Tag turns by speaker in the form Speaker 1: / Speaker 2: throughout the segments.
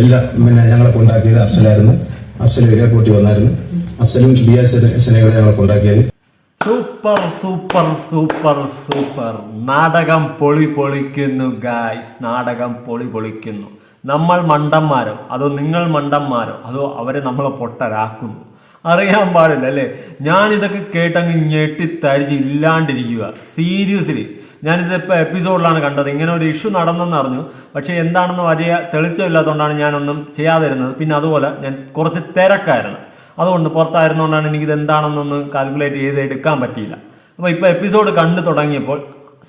Speaker 1: എല്ലാം പിന്നെ ഞങ്ങളെ കൊണ്ടാക്കിയത് അഫ്സലായിരുന്നു. അഫ്സൽ എയർപോർട്ടിൽ വന്നായിരുന്നു. അഫ്സലും ദിയ സെനകളെ ഞങ്ങളെ
Speaker 2: സൂപ്പർ സൂപ്പർ സൂപ്പർ സൂപ്പർ. നാടകം പൊളി പൊളിക്കുന്നു ഗായ്സ് നാടകം പൊളി പൊളിക്കുന്നു. നമ്മൾ മണ്ടന്മാരോ അതോ നിങ്ങൾ മണ്ടന്മാരോ അതോ അവരെ നമ്മളെ പൊട്ടരാക്കുന്നു. അറിയാൻ പാടില്ല അല്ലേ? ഞാൻ ഇതൊക്കെ കേട്ടങ്ങ് ഞെട്ടിത്തരിച്ച് ഇല്ലാണ്ടിരിക്കുക. സീരിയസ്ലി ഞാനിതിപ്പോൾ എപ്പിസോഡിലാണ് കണ്ടത്. ഇങ്ങനെ ഒരു ഇഷ്യൂ നടന്നെന്ന് അറിഞ്ഞു. പക്ഷേ എന്താണെന്ന് വലിയ തെളിച്ചമില്ലാത്തതുകൊണ്ടാണ് ഞാനൊന്നും ചെയ്യാതിരുന്നത്. പിന്നെ അതുപോലെ ഞാൻ കുറച്ച് തിരക്കായിരുന്നു. അതുകൊണ്ട് പുറത്തായിരുന്നുകൊണ്ടാണ് എനിക്കിത് എന്താണെന്നൊന്ന് കാൽക്കുലേറ്റ് ചെയ്ത് എടുക്കാൻ പറ്റിയില്ല. അപ്പോൾ ഇപ്പോൾ എപ്പിസോഡ് കണ്ടു തുടങ്ങിയപ്പോൾ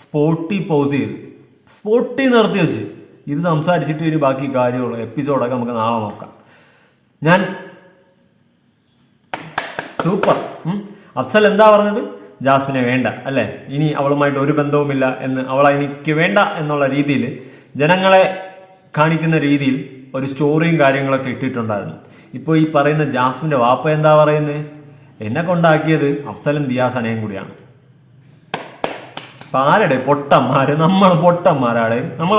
Speaker 2: സ്പോട്ടി പോസ് ചെയ്ത്. സ്പോട്ടി നിർത്തി വെച്ച്. ഇത് സംസാരിച്ചിട്ട് ഇനി ബാക്കി കാര്യമുള്ളൂ. എപ്പിസോഡൊക്കെ നമുക്ക് നാളെ നോക്കാം. ഞാൻ സൂപ്പർ. അഫ്സൽ എന്താ പറഞ്ഞത്? ജാസ്മിനെ വേണ്ട അല്ലേ? ഇനി അവളുമായിട്ട് ഒരു ബന്ധവുമില്ല എന്ന് അവൾ എനിക്ക് വേണ്ട എന്നുള്ള രീതിയിൽ ജനങ്ങളെ കാണിക്കുന്ന രീതിയിൽ ഒരു സ്റ്റോറിയും കാര്യങ്ങളൊക്കെ ഇട്ടിട്ടുണ്ടായിരുന്നു. ഇപ്പോൾ ഈ പറയുന്ന ജാസ്മിന്റെ വാപ്പ എന്താ പറയുന്നത് എന്നെ കൊണ്ടാക്കിയത് അഫ്സലും ദിയാസനയും കൂടിയാണ്. ഇപ്പം ആരുടെ? പൊട്ടന്മാർ നമ്മൾ പൊട്ടന്മാരാടെ നമ്മൾ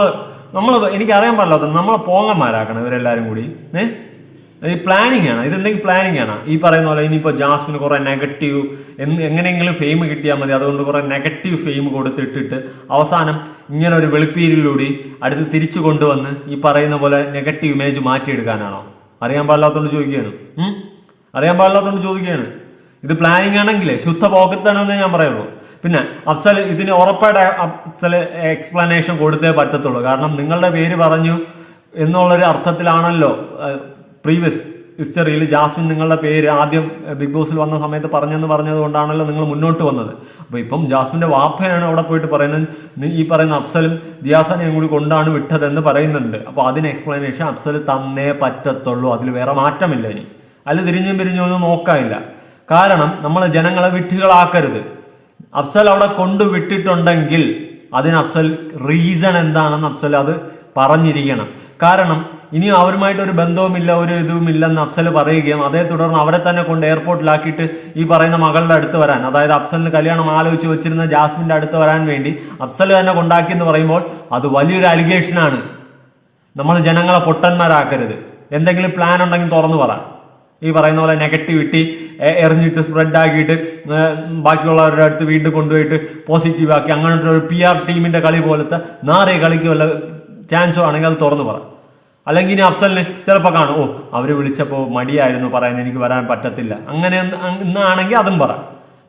Speaker 2: നമ്മൾ എനിക്കറിയാൻ പാടില്ലാത്ത നമ്മളെ പോങ്ങന്മാരാക്കണം ഇവരെല്ലാവരും കൂടി. ഏ? ഈ പ്ലാനിങ് ആണ്. ഇതെന്തെങ്കിലും പ്ലാനിങ് ആണ്. ഈ പറയുന്ന പോലെ ഇനിയിപ്പോൾ ജാസ്മിന് കുറേ നെഗറ്റീവ് എങ്ങനെയെങ്കിലും ഫെയിം കിട്ടിയാൽ മതി. അതുകൊണ്ട് കുറേ നെഗറ്റീവ് ഫെയിം കൊടുത്തിട്ടിട്ട് അവസാനം ഇങ്ങനെ ഒരു വെളുപ്പീരിലൂടെ അടുത്ത് തിരിച്ചു കൊണ്ടുവന്ന് ഈ പറയുന്ന പോലെ നെഗറ്റീവ് ഇമേജ് മാറ്റിയെടുക്കാനാണോ? അറിയാൻ പാടില്ലാത്തതുകൊണ്ട് ചോദിക്കുകയാണ്. അറിയാൻ പാടില്ലാത്തതുകൊണ്ട് ചോദിക്കുകയാണ്. ഇത് പ്ലാനിങ് ആണെങ്കിലേ ശുദ്ധ പോക്കത്താണെന്ന് ഞാൻ പറയുള്ളൂ. പിന്നെ അഫ്സൽ ഇതിന് ഉറപ്പായിട്ട് അഫ്സൽ എക്സ്പ്ലനേഷൻ കൊടുത്തേ പറ്റത്തുള്ളൂ. കാരണം നിങ്ങളുടെ പേര് പറഞ്ഞു എന്നുള്ളൊരു അർത്ഥത്തിലാണല്ലോ പ്രീവിയസ് ഹിസ്റ്ററിയിൽ ജാസ്മിൻ നിങ്ങളുടെ പേര് ആദ്യം ബിഗ് ബോസിൽ വന്ന സമയത്ത് പറഞ്ഞെന്ന് പറഞ്ഞത് കൊണ്ടാണല്ലോ നിങ്ങൾ മുന്നോട്ട് വന്നത്. അപ്പോൾ ഇപ്പം ജാസ്മിന്റെ വാപ്പയാണ് അവിടെ പോയിട്ട് പറയുന്നത്. ഈ പറയുന്ന അഫ്സലും ദിയാസനെയും കൂടി കൊണ്ടാണ് വിട്ടതെന്ന് പറയുന്നുണ്ട്. അപ്പോൾ അതിന് എക്സ്പ്ലനേഷൻ അഫ്സൽ തന്നേ പറ്റത്തുള്ളൂ. അതിൽ വേറെ മാറ്റമില്ല ഇനി. അതിൽ തിരിഞ്ഞും പിരിഞ്ഞും ഒന്നും നോക്കാനില്ല. കാരണം നമ്മൾ ജനങ്ങളെ വിട്ടുകളാക്കരുത് അഫ്സൽ അവിടെ കൊണ്ടുവിട്ടിട്ടുണ്ടെങ്കിൽ അതിന് അഫ്സൽ റീസൺ എന്താണെന്ന് അഫ്സൽ അത് പറഞ്ഞിരിക്കണം. കാരണം ഇനി അവരുമായിട്ട് ഒരു ബന്ധവുമില്ല ഒരു ഇതുമില്ലെന്ന് അഫ്സൽ പറയുകയും അതേ തുടർന്ന് അവരെ തന്നെ കൊണ്ട് എയർപോർട്ടിലാക്കിയിട്ട് ഈ പറയുന്ന മകളുടെ അടുത്ത് വരാൻ അതായത് അഫ്സലിന് കല്യാണം ആലോചിച്ച് വെച്ചിരുന്ന ജാസ്മിന്റെ അടുത്ത് വരാൻ വേണ്ടി അഫ്സൽ തന്നെ കൊണ്ടാക്കി എന്ന് പറയുമ്പോൾ അത് വലിയൊരു അലിഗേഷനാണ് നമ്മൾ ജനങ്ങളെ പൊട്ടന്മാരാക്കരുത്. എന്തെങ്കിലും പ്ലാൻ ഉണ്ടെങ്കിൽ തുറന്നു പറ. ഈ പറയുന്ന പോലെ നെഗറ്റിവിറ്റി എറിഞ്ഞിട്ട് സ്പ്രെഡ് ആക്കിയിട്ട് ബാക്കിയുള്ളവരുടെ അടുത്ത് വീണ്ടും കൊണ്ടുപോയിട്ട് പോസിറ്റീവ് ആക്കി അങ്ങനത്തെ ഒരു പി ആർ കളി പോലത്തെ നാറിയ കളിക്ക് വല്ല ചാൻസോ ആണെങ്കിൽ അത് തുറന്നു പറ. അല്ലെങ്കിൽ ഇനി അഫ്സലിന് ചിലപ്പോൾ കാണും. ഓ അവർ വിളിച്ചപ്പോൾ മടിയായിരുന്നു പറയാൻ എനിക്ക് വരാൻ പറ്റത്തില്ല. അങ്ങനെ ഇന്നാണെങ്കിൽ അതും പറ.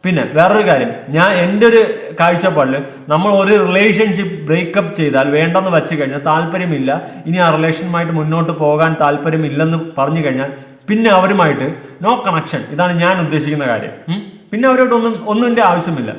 Speaker 2: പിന്നെ വേറൊരു കാര്യം ഞാൻ എന്റെ ഒരു കാഴ്ചപ്പാടിൽ നമ്മൾ ഒരു റിലേഷൻഷിപ്പ് ബ്രേക്കപ്പ് ചെയ്താൽ വേണ്ടെന്ന് വെച്ച് കഴിഞ്ഞാൽ താല്പര്യമില്ല. ഇനി ആ റിലേഷനുമായിട്ട് മുന്നോട്ട് പോകാൻ താല്പര്യമില്ലെന്ന് പറഞ്ഞു കഴിഞ്ഞാൽ പിന്നെ അവരുമായിട്ട് നോ കണക്ഷൻ ഇതാണ് ഞാൻ ഉദ്ദേശിക്കുന്ന കാര്യം. പിന്നെ അവരോട് ഒന്നും ഒന്നിന്റെ ആവശ്യമില്ല.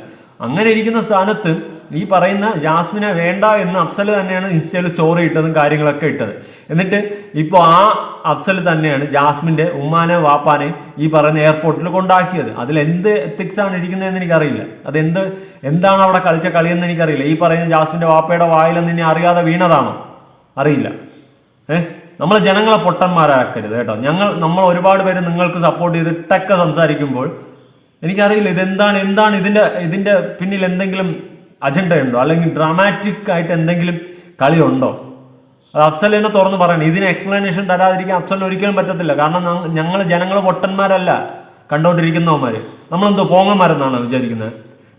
Speaker 2: അങ്ങനെ ഇരിക്കുന്ന സ്ഥാനത്ത് ഈ പറയുന്ന ജാസ്മിനെ വേണ്ട എന്ന് അഫ്സൽ തന്നെയാണ് ഇൻസ്റ്റയിൽ സ്റ്റോറി ഇട്ടതും കാര്യങ്ങളൊക്കെ ഇട്ടത്. എന്നിട്ട് ഇപ്പോൾ ആ അഫ്സൽ തന്നെയാണ് ജാസ്മിന്റെ ഉമ്മാനെ വാപ്പാനെ ഈ പറയുന്ന എയർപോർട്ടിൽ കൊണ്ടാക്കിയത്. അതിൽ എന്ത് എത്തിക്സ് ആണ് ഇരിക്കുന്നതെന്ന് എനിക്കറിയില്ല. എന്ത് എന്താണ് അവിടെ കളിച്ച കളിയെന്ന് എനിക്കറിയില്ല. ഈ പറയുന്ന ജാസ്മിന്റെ വാപ്പയുടെ വായിലെന്ന് ഇനി അറിയാതെ വീണതാണോ? അറിയില്ല. ഏഹ് നമ്മൾ ജനങ്ങളെ പൊട്ടന്മാരാക്കരുത് കേട്ടോ. ഞങ്ങൾ നമ്മൾ ഒരുപാട് പേര് നിങ്ങൾക്ക് സപ്പോർട്ട് ചെയ്ത് ഇട്ടൊക്കെ സംസാരിക്കുമ്പോൾ എനിക്കറിയില്ല ഇതെന്താണ് എന്താണ് ഇതിന്റെ ഇതിന്റെ പിന്നിൽ എന്തെങ്കിലും അജണ്ട ഉണ്ടോ? അല്ലെങ്കിൽ ഡ്രാമാറ്റിക് ആയിട്ട് എന്തെങ്കിലും കളിയുണ്ടോ? അത് അഫ്സൽ തന്നെ തുറന്ന് പറയണം. ഇതിന് എക്സ്പ്ലനേഷൻ തരാതിരിക്കാൻ അഫ്സലിന് ഒരിക്കലും പറ്റത്തില്ല. കാരണം ഞങ്ങൾ ജനങ്ങൾ പൊട്ടന്മാരല്ല കണ്ടോണ്ടിരിക്കുന്നവന്മാര്. നമ്മളെന്തോ പോങ്ങന്മാരെന്നാണ് വിചാരിക്കുന്നത്?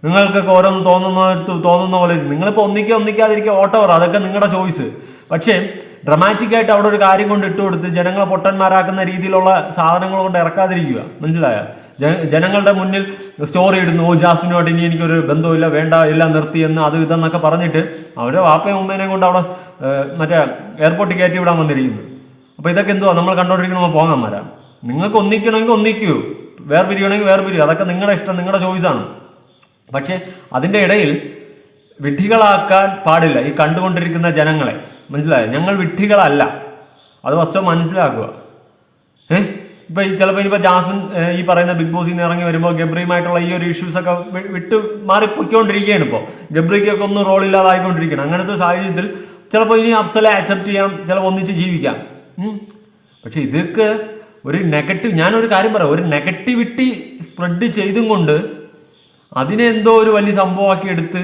Speaker 2: നിങ്ങൾക്കൊക്കെ ഓരോന്ന് തോന്നുന്ന തോന്നുന്ന പോലെ നിങ്ങളിപ്പോൾ ഒന്നിക്കുക ഒന്നിക്കാതിരിക്കുക ഓട്ടോവർ അതൊക്കെ നിങ്ങളുടെ ചോയ്സ് പക്ഷേ ഡ്രമാറ്റിക് ആയിട്ട് അവിടെ ഒരു കാര്യം കൊണ്ട് ഇട്ടുകൊടുത്ത് ജനങ്ങളെ പൊട്ടന്മാരാക്കുന്ന രീതിയിലുള്ള സാധനങ്ങൾ കൊണ്ട് ഇറക്കാതിരിക്കുക. മനസ്സിലായോ? ജനങ്ങളുടെ മുന്നിൽ സ്റ്റോറി ഇടുന്നു ഓ ജാസ്മിനുമായിട്ട് ഇനി എനിക്കൊരു ബന്ധമില്ല വേണ്ട എല്ലാം നിർത്തി എന്ന് അത് ഇതെന്നൊക്കെ പറഞ്ഞിട്ട് അവരെ വാപ്പയും ഉമ്മേനെയും കൊണ്ട് അവിടെ മറ്റേ എയർപോർട്ടിൽ കയറ്റി വിടാൻ വന്നിരിക്കുന്നു. അപ്പോൾ ഇതൊക്കെ എന്തുവാ? നമ്മൾ കണ്ടോണ്ടിരിക്കണോ വരാം നിങ്ങൾക്ക് ഒന്നിക്കണമെങ്കിൽ ഒന്നിക്കൂ. വേർപിരിയണമെങ്കിൽ വേർപിരിയൂ അതൊക്കെ നിങ്ങളുടെ ഇഷ്ടം നിങ്ങളുടെ ചോയ്സാണ് പക്ഷേ അതിന്റെ ഇടയിൽ വിഡ്ഢികളാക്കാൻ പാടില്ല ഈ കണ്ടുകൊണ്ടിരിക്കുന്ന ജനങ്ങളെ. മനസ്സിലായോ? ഞങ്ങൾ വിഡ്ഢികളല്ല. അത് ഫസ്റ്റ് മനസ്സിലാക്കുക. ഏഹ് ഇപ്പൊ ചിലപ്പോ ഇനിയിപ്പോൾ ജാസ്മിൻ ഈ പറയുന്ന ബിഗ് ബോസിൽ നിന്ന് ഇറങ്ങി വരുമ്പോൾ ഗബ്രിയുമായിട്ടുള്ള ഈ ഒരു ഇഷ്യൂസ് ഒക്കെ വിട്ട് മാറിപ്പൊയ്ക്കൊണ്ടിരിക്കുകയാണ് ഇപ്പോൾ ഗബ്രിക്കൊക്കെ ഒന്നും റോളില്ലാതായിക്കൊണ്ടിരിക്കുകയാണ് അങ്ങനത്തെ സാഹചര്യത്തിൽ ചിലപ്പോൾ ഇനി അഫ്സലെ ആക്സെപ്റ്റ് ചെയ്യാം ചിലപ്പോൾ ഒന്നിച്ച് ജീവിക്കാം. പക്ഷെ ഇതൊക്കെ ഒരു നെഗറ്റീവ് ഞാനൊരു കാര്യം പറയാം. ഒരു നെഗറ്റിവിറ്റി സ്പ്രെഡ് ചെയ്തും കൊണ്ട് അതിനെ എന്തോ ഒരു വലിയ സംഭവമാക്കി എടുത്ത്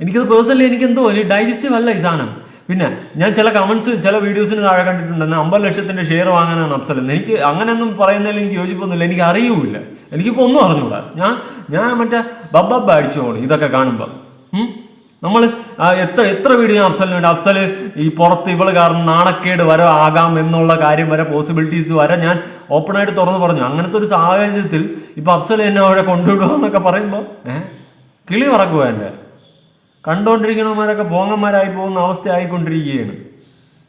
Speaker 2: എനിക്കത് പേഴ്സണലി എനിക്ക് എന്തോ ഒരു ഡൈജസ്റ്റീവ് അല്ല ഈ സാധനം. പിന്നെ ഞാൻ ചില കമന്റ്സ് ചില വീഡിയോസിന് താഴെ കണ്ടിട്ടുണ്ടെന്ന് അമ്പത് ലക്ഷത്തിന്റെ ഷെയർ വാങ്ങാനാണ് അഫ്സൽ? എന്ന് എനിക്ക് അങ്ങനെയൊന്നും പറയുന്നതിൽ എനിക്ക് യോജിപ്പൊന്നുമില്ല. എനിക്ക് അറിയൂല എനിക്കിപ്പോൾ ഒന്നും അറിഞ്ഞൂടാ. ഞാൻ ഞാൻ മറ്റേ ബബ്ബബ്ബ അടിച്ചു പോണു ഇതൊക്കെ കാണുമ്പോൾ നമ്മൾ എത്ര എത്ര വീഡിയോ ഞാൻ അപ്സലിന് വേണ്ടി ഈ പുറത്ത് ഇവൾ കാരണം നാണക്കേട് വരെ ആകാം എന്നുള്ള കാര്യം വരെ പോസിബിലിറ്റീസ് വരെ ഞാൻ ഓപ്പണായിട്ട് തുറന്നു പറഞ്ഞു. അങ്ങനത്തെ ഒരു സാഹചര്യത്തിൽ ഇപ്പൊ അഫ്സൽ എന്നെ അവിടെ കൊണ്ടുവിടുക എന്നൊക്കെ പറയുമ്പോൾ ഏഹ് കിളി പറക്കുക എന്റെ കണ്ടുകൊണ്ടിരിക്കണവന്മാരൊക്കെ പോങ്ങന്മാരായി പോകുന്ന അവസ്ഥ ആയിക്കൊണ്ടിരിക്കുകയാണ്.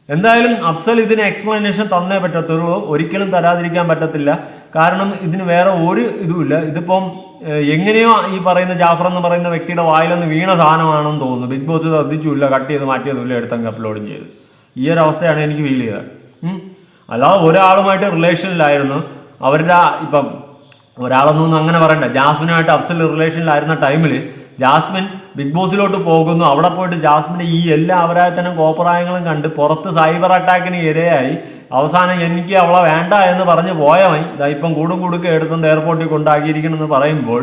Speaker 2: എന്തായാലും അഫ്സൽ ഇതിന് എക്സ്പ്ലനേഷൻ തന്നേ പറ്റത്തുള്ളൂ. ഒരിക്കലും തരാതിരിക്കാൻ പറ്റത്തില്ല. കാരണം ഇതിന് വേറെ ഒരു ഇതുമില്ല. ഇതിപ്പം എങ്ങനെയോ ഈ പറയുന്ന ജാഫർ എന്ന് പറയുന്ന വ്യക്തിയുടെ വായിലൊന്ന് വീണ സാധനമാണെന്ന് തോന്നുന്നു. ബിഗ് ബോസ് ശ്രദ്ധിച്ചില്ല കട്ട് ചെയ്ത് മാറ്റിയതുമില്ല എടുത്തങ്ങ് അപ്ലോഡും ചെയ്ത്. ഈ ഒരു അവസ്ഥയാണ് എനിക്ക് ഫീൽ ചെയ്തത്. അല്ലാതെ ഒരാളുമായിട്ട് റിലേഷനിലായിരുന്നു അവരുടെ ഇപ്പം ഒരാളൊന്നും അങ്ങനെ പറയണ്ട. ജാസ്മിനുമായിട്ട് അഫ്സൽ റിലേഷനിലായിരുന്ന ടൈമിൽ ജാസ്മിൻ ബിഗ് ബോസിലോട്ട് പോകുന്നു. അവിടെ പോയിട്ട് ജാസ്മിൻ ഈ എല്ലാ അപരാധത്തിനും കോപ്രായങ്ങളും കണ്ട് പുറത്ത് സൈബർ അറ്റാക്കിന് ഇരയായി. അവസാനം എനിക്ക് അവളെ വേണ്ട എന്ന് പറഞ്ഞ് പോയവൻ ഇതാ ഇപ്പം കൂടും കൂടുക്കെ എടുത്തുകൊണ്ട് എയർപോർട്ടിൽ കൊണ്ടാക്കിയിരിക്കണമെന്ന് പറയുമ്പോൾ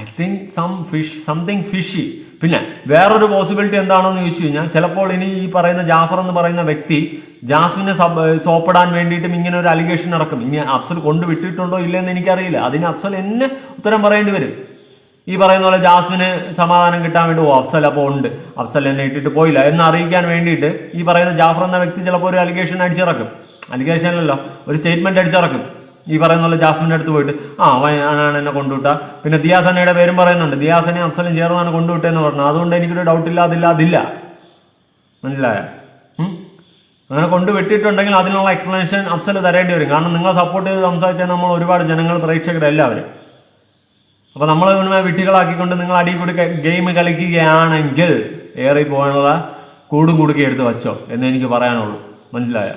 Speaker 2: I think some fish something fishy പിന്നെ വേറൊരു പോസിബിലിറ്റി എന്താണെന്ന് ചോദിച്ചു കഴിഞ്ഞാൽ ചിലപ്പോൾ ഇനി ഈ പറയുന്ന ജാഫർ എന്ന് പറയുന്ന വ്യക്തി ജാസ്മിനെ സബ് സോപ്പിടാൻ വേണ്ടിയിട്ടും ഇങ്ങനെ ഒരു അലിഗേഷൻ നടക്കും. ഇനി അഫ്സൽ കൊണ്ടുവിട്ടിട്ടുണ്ടോ ഇല്ലെന്ന് എനിക്കറിയില്ല. അതിന് അഫ്സൽ എന്നെ ഉത്തരം പറയേണ്ടി വരും. ഈ പറയുന്ന പോലെ ജാസ്മിന് സമാധാനം കിട്ടാൻ വേണ്ടി ഓ അഫ്സൽ അപ്പോൾ ഉണ്ട്. അഫ്സൽ എന്നെ ഇട്ടിട്ട് പോയില്ല. എന്ന് അറിയിക്കാൻ വേണ്ടിയിട്ട് ഈ പറയുന്ന ജാഫർ എന്ന വ്യക്തി ചിലപ്പോൾ ഒരു അലിഗേഷൻ അടിച്ചിറക്കും. അലിഗേഷൻ അല്ലല്ലോ ഒരു സ്റ്റേറ്റ്മെന്റ് അടിച്ചിറക്കും. ഈ പറയുന്ന പോലെ ജാസ്മിന്റെ അടുത്ത് പോയിട്ട് ആ ആണ് എന്നെ കൊണ്ടുവിട്ട. പിന്നെ ദിയാസനയുടെ പേരും പറയുന്നുണ്ട്. ദിയാസനെ അഫ്സലും ചേർന്നാണ് കൊണ്ടുവിട്ടെന്ന് പറഞ്ഞു അതുകൊണ്ട് എനിക്കൊരു ഡൗട്ട് ഇല്ല അതില്ല. അതില്ല മനസ്സിലായോ? അങ്ങനെ കൊണ്ട് വെട്ടിയിട്ടുണ്ടെങ്കിൽ അതിനുള്ള എക്സ്പ്ലനേഷൻ അഫ്സൽ തരേണ്ടി വരും. കാരണം നിങ്ങളെ സപ്പോർട്ട് ചെയ്ത് സംസാരിച്ചാൽ നമ്മൾ ഒരുപാട് ജനങ്ങൾ പ്രേക്ഷകരെല്ലാവരും. അപ്പൊ നമ്മൾ വിട്ടികളാക്കിക്കൊണ്ട് നിങ്ങൾ അടി കൂടി ഗെയിം കളിക്കുകയാണെങ്കിൽ ഏറി പോകാനുള്ള കൂടും കൂടുക്കി എടുത്ത് വച്ചോ എന്ന് എനിക്ക് പറയാനുള്ളൂ. മനസ്സിലായോ?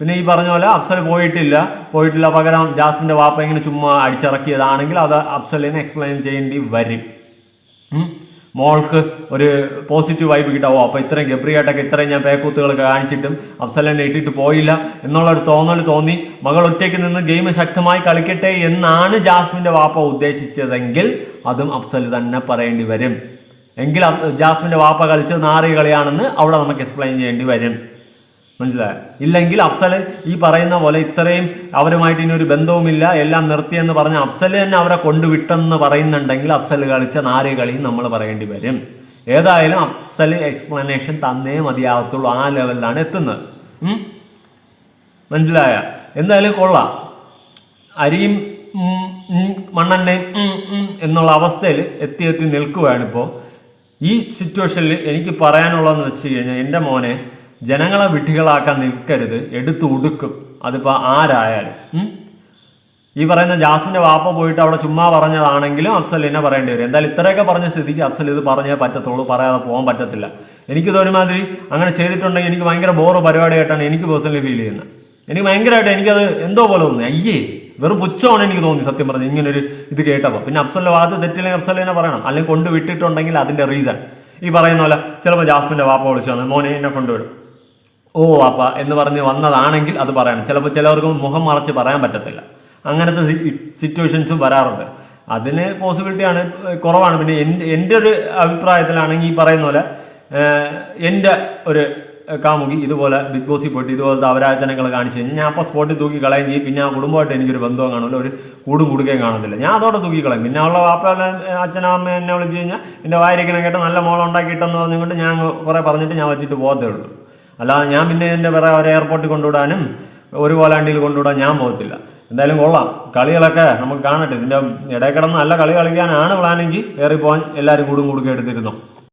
Speaker 2: പിന്നെ ഈ പറഞ്ഞ പോലെ അഫ്സൽ പോയിട്ടില്ല. പോയിട്ടില്ല പകരം ജാസ്മിന്റെ വാപ്പ ഇങ്ങനെ ചുമ്മാ അടിച്ചിറക്കിയതാണെങ്കിൽ അത് അഫ്സലിനെ എക്സ്പ്ലെയിൻ ചെയ്യേണ്ടി വരും. മോൾക്ക് ഒരു പോസിറ്റീവ് വൈബ് കിട്ടാവോ? അപ്പോൾ ഇത്രയും ഗബ്രിയായിട്ടൊക്കെ ഇത്രയും ഞാൻ പേക്കൂത്തുകൾ കാണിച്ചിട്ടും അഫ്സലിനെ ഇട്ടിട്ട് പോയില്ല എന്നുള്ളൊരു തോന്നൽ തോന്നി. മകൾ ഒറ്റയ്ക്ക് നിന്ന് ഗെയിം ശക്തമായി കളിക്കട്ടെ എന്നാണ് ജാസ്മിന്റെ വാപ്പ ഉദ്ദേശിച്ചതെങ്കിൽ അതും അഫ്സൽ തന്നെ പറയേണ്ടി വരും. എങ്കിൽ ജാസ്മിന്റെ വാപ്പ കളിച്ചത് നാറി കളിയാണെന്ന് അവിടെ നമുക്ക് എക്സ്പ്ലെയിൻ ചെയ്യേണ്ടി വരും. മനസ്സിലായോ? ഇല്ലെങ്കിൽ അഫ്സൽ ഈ പറയുന്ന പോലെ ഇത്രയും അവരുമായിട്ട് ഇനി ഒരു ബന്ധവുമില്ല എല്ലാം നിർത്തിയെന്ന് പറഞ്ഞ അഫ്സൽ തന്നെ അവരെ കൊണ്ടുവിട്ടെന്ന് പറയുന്നുണ്ടെങ്കിൽ അഫ്സൽ കളിച്ച നാരി കളി നമ്മൾ പറയേണ്ടി വരും. ഏതായാലും അഫ്സൽ എക്സ്പ്ലനേഷൻ തന്നേ മതിയാവത്തുള്ളൂ ആ ലെവലിലാണ് എത്തുന്നത്? മനസ്സിലായ? എന്തായാലും കൊള്ളാം. അരിയും മണ്ണെണ്ണയും എന്നുള്ള അവസ്ഥയിൽ എത്തി എത്തി നിൽക്കുകയാണ് ഇപ്പോൾ. ഈ സിറ്റുവേഷനിൽ എനിക്ക് പറയാനുള്ളതെന്ന് വെച്ച് കഴിഞ്ഞാൽ എന്റെ മോനെ ജനങ്ങളെ വിഡ്ഢികളാക്കാൻ നിൽക്കരുത് എടുത്തു ഉടുക്കും അതിപ്പോൾ ആരായാലും. ഈ പറയുന്ന ജാസ്മിന്റെ വാപ്പ പോയിട്ട് അവിടെ ചുമ്മാ പറഞ്ഞതാണെങ്കിലും അഫ്സൽ എന്നെ പറയേണ്ടി വരും. എന്തായാലും ഇത്രയൊക്കെ പറഞ്ഞ സ്ഥിതിക്ക് അഫ്സൽ ഇത് പറഞ്ഞേ പറ്റത്തുള്ളൂ പറയാതെ പോകാൻ പറ്റത്തില്ല. എനിക്ക് ഒരുമാതിരി അങ്ങനെ ചെയ്തിട്ടുണ്ടെങ്കിൽ എനിക്ക് ഭയങ്കര ബോറ് പരിപാടിയായിട്ടാണ് എനിക്ക് പേഴ്സണലി ഫീൽ ചെയ്യുന്നത്. എനിക്ക് ഭയങ്കരമായിട്ട് എനിക്കത് എന്തോ പോലെ തോന്നി അയ്യേ വെറും പുച്ഛമാണ് എനിക്ക് തോന്നി സത്യം പറഞ്ഞു ഇങ്ങനൊരു ഇത് കേട്ടപ്പോൾ പിന്നെ അഫ്സലിന്റെ വാദത്ത് തെറ്റില്ലെങ്കിൽ അഫ്സൽ എന്നെ പറയണം. അല്ലെങ്കിൽ കൊണ്ടുവിട്ടിട്ടുണ്ടെങ്കിൽ അതിന്റെ റീസൺ ഈ പറയുന്ന പോലെ ചിലപ്പോൾ ജാസ്മിന്റെ വാപ്പ വിളിച്ചു മോനെ എന്നെ കൊണ്ടുവിടും. ഓ അപ്പ എന്ന് പറഞ്ഞ് വന്നതാണെങ്കിൽ അത് പറയണം ചിലപ്പോൾ ചിലവർക്ക് മുഖം മറച്ച് പറയാൻ പറ്റത്തില്ല. അങ്ങനത്തെ സിറ്റുവേഷൻസും വരാറുണ്ട്. അതിന് പോസിബിലിറ്റിയാണ് കുറവാണ്. പിന്നെ എന്റെ ഒരു അഭിപ്രായത്തിലാണെങ്കിൽ ഈ പറയുന്ന പോലെ എന്റെ ഒരു കാമുകി ഇതുപോലെ ബിഗ് ബോസിൽ പോയിട്ട് ഇതുപോലത്തെ അപരാധനങ്ങൾ കാണിച്ചു കഴിഞ്ഞാൽ ഞാൻ അപ്പോൾ സ്പോട്ടിൽ തൂക്കി കളയും ചെയ്യും. പിന്നെ ആ കുടുംബമായിട്ട് എനിക്കൊരു ബന്ധവും കാണില്ല ഒരു കൂടും കൂടുകയും കാണത്തില്ല ഞാൻ അതോടെ തൂക്കി കളയും. പിന്നെ അവളുടെ വാപ്പ അച്ഛനും അമ്മ എന്നെ വിളിച്ച് കഴിഞ്ഞാൽ എന്റെ വായിരിക്കണം കേട്ട് നല്ല മോളം ഉണ്ടാക്കിയിട്ടെന്ന് പറഞ്ഞുകൊണ്ട് ഞാൻ കുറേ പറഞ്ഞിട്ട് ഞാൻ വെച്ചിട്ട് പോകത്തേ ഉള്ളൂ. അല്ലാതെ ഞാൻ പിന്നെ എന്റെ വേറെ ഒരു എയർപോർട്ടിൽ കൊണ്ടുവിടാനും ഒരു കോലാണ്ടിയിൽ കൊണ്ടുവിടാൻ ഞാൻ പോകത്തില്ല. എന്തായാലും കൊള്ളാം. കളികളൊക്കെ നമുക്ക് കാണട്ടെ. ഇതിന്റെ ഇടയിൽ കിടന്ന് നല്ല കളി കളിക്കാനാണ് പ്ലാനെങ്കിൽ കയറി പോകാൻ എല്ലാവരും കൂടും കൂടുക എടുത്തിരുന്നോ.